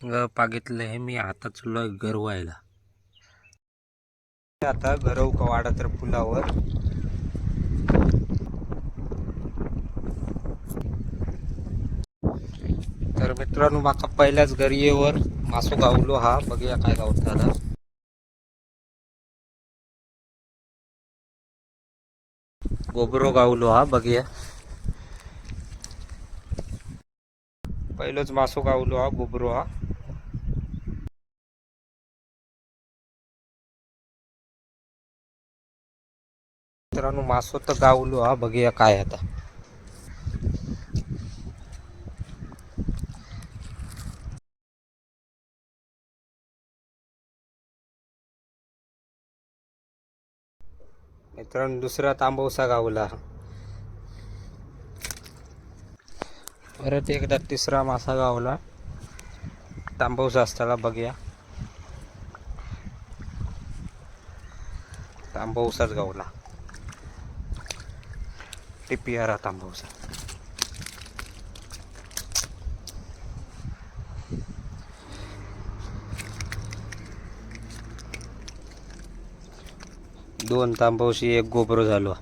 पागितलं हे मी आता चुलो घर व्हायला आता गरव का तर पुलावर. तर मित्रांनो माका पहिल्याच गरयेवर मासो गावलो हा. बघूया काय गावताला. गोबरो गावलो हा बघूया. पहिलोच मासो गावलो हा गोबरो हा. मित्रांनो मासो तर गावलो हा बघूया काय आता. मित्रांनो दुसरा तांबवसा गावला. परत एकदा तिसरा मासा गावला. तांबवसा असताना बघूया. तांबवसाच गावला. टिपियारा तांबवसा दोन तांबवशी एक गोबरो झालो.